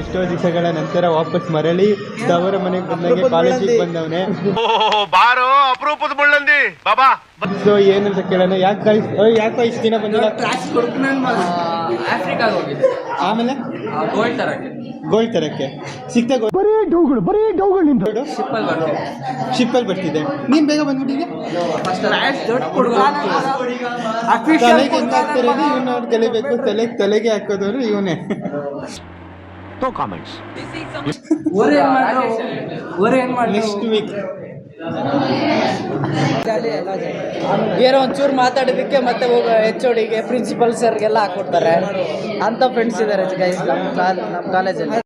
ಎಷ್ಟೋ ದಿವಸಗಳ ನಂತರ ವಾಪಸ್ ಮರಳಿ ತವರ ಮನೆಗೆ ಬಂದಂಗೆ ಕಾಲೇಜಿಗೆ ಬಂದವನೆ. ಬಾರೋ ಅಪರೂಪದ ಮುಳ್ಳಂದಿ. ಬಾಬಾ ಸೊ ಅಂತ ಕೇಳೋಣ ಯಾಕೆ ಯಾಕೋ ಇಷ್ಟು ದಿನ ಬಂದಿಲ್ಲ? ಆಫ್ರಿಕಾಗ ಹೋಗಿದ್ದೆ. ಆಮೇಲೆ? ಗೋಲ್ಡ್ ತರಕ್ಕೆ. ಗೋಲ್ಡ್ ತರಕ್ಕೆ. ಸಿಕ್ತ ಬರೀ ಡೌಗಳು ಬರೀ ಡೌಗಳು ನಿಂತು ಶಿಪ್ಪಲ್ಲಿ ಬರ್ತಿದೆ ಶಿಪ್ಪಲ್ಲಿ ಬರ್ತಿದೆ ನೀನು ಬೇಗ ಬಂದ್ಬಿಟ್ಟಿದ್ಯಾ ಫಸ್ಟ್ ದೊಡ್ಡ ಹುಡುಗ ತಲೆಗೆ ಹೆಂಗ್ ಹಾಕ್ತಾರೆ ಇವನ್ನ ಅವ್ರು ಕಲಿಬೇಕು ತಲೆಗೆ ತಲೆಗೆ ಹಾಕೋದವ್ರು ಇವನೇ. ಓರೆ ಕಾಮೆಂಟ್ಸ್ ಏನ್ ಒಂಚೂರು ಮಾತಾಡೋದಕ್ಕೆ ಮತ್ತೆ ಹೋಗ ಎಚ್ಗೆ ಪ್ರಿನ್ಸಿಪಲ್ ಸರ್ಗೆಲ್ಲ ಹಾಕ್ಕೊಡ್ತಾರೆ ಅಂತ ಫ್ರೆಂಡ್ಸ್ ಇದ್ದಾರೆ ಗೈಸ್ ನಮ್ಮ ಕಾಲ್ ನಮ್ಮ ಕಾಲೇಜಲ್ಲಿ.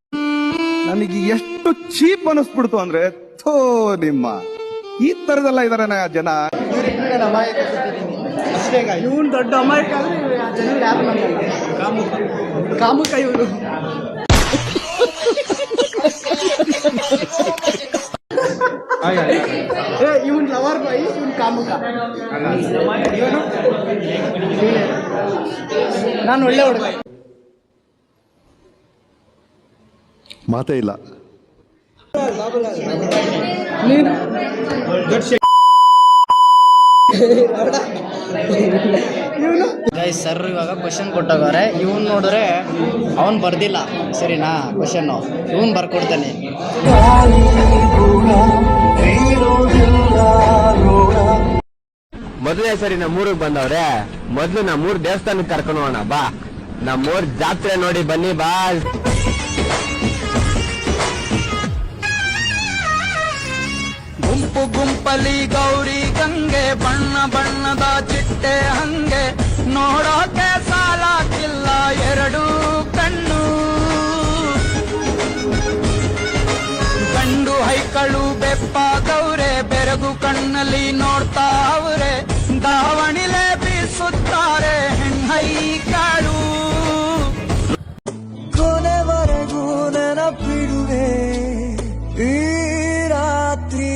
ನನಗೆ ಎಷ್ಟು ಚೀಪ್ ಅನಿಸ್ಬಿಡ್ತು ಅಂದ್ರೆ ಥೋ ನಿಮ್ಮ. ಈ ತರದೆಲ್ಲ ಇದಾರೆ ಜನ. ಇವನು ದೊಡ್ಡ ಅಮಾಯಕ ಕಾಮುಕ. ಇವರು ಇವನ್ ಲವರ್ ಬಾಯಿ ಇವನ್ ಕಾಮುಕ. ನಾನು ಒಳ್ಳೆ ಹುಡುಗ. ಮಾತೇ ಇಲ್ಲ. ನೀನು? ಗೈಸ್ ಸರ್ ಇವಾಗ ಕ್ವಶನ್ ಕೊಟ್ಟೋಗವ್ರೆ ಇವನ್ ನೋಡಿದ್ರೆ ಅವನ್ ಬರ್ದಿಲ್ಲ. ಸರಿನಾ? ಕ್ವಶನ್ ಇವನ್ ಬರ್ಕೊಡ್ತಾನೆ. ಮೊದಲೇ ಸರಿ ನಮ್ಮೂರಿಗೆ ಬಂದವ್ರೆ. ಮೊದ್ಲು ನಮ್ಮೂರ್ ದೇವಸ್ಥಾನಕ್ಕೆ ಕರ್ಕೊಂಡು ಹೋಗೋಣ ಬಾ. ನಮ್ಮೂರ್ ಜಾತ್ರೆ ನೋಡಿ ಬನ್ನಿ ಬಾ. ಗುಂಪು ಗುಂಪಲಿ ಗೌರಿ ಗಂಗೆ ಬಣ್ಣ ಬಣ್ಣದ ಚಿಟ್ಟೆ ಹಂಗೆ. ನೋಡೋಕೆ ಸಾಲಾಕಿಲ್ಲ ಎರಡು ಕಣ್ಣು. ಗಂಡು ಹೈಕಳು ಬೆಪ್ಪಾದವ್ರೆ, ಬೆರಗು ಕಣ್ಣಲ್ಲಿ ನೋಡ್ತಾ ಅವರೆ. ದಾವಣಿಲೆ ಬೀಸುತ್ತಾರೆ ಹೆಣ್ಣೈ ಕಾಡು ಕೊನೆವರೆಗೂ ನೆನಪಿಡುವೆ ಈ ರಾತ್ರಿ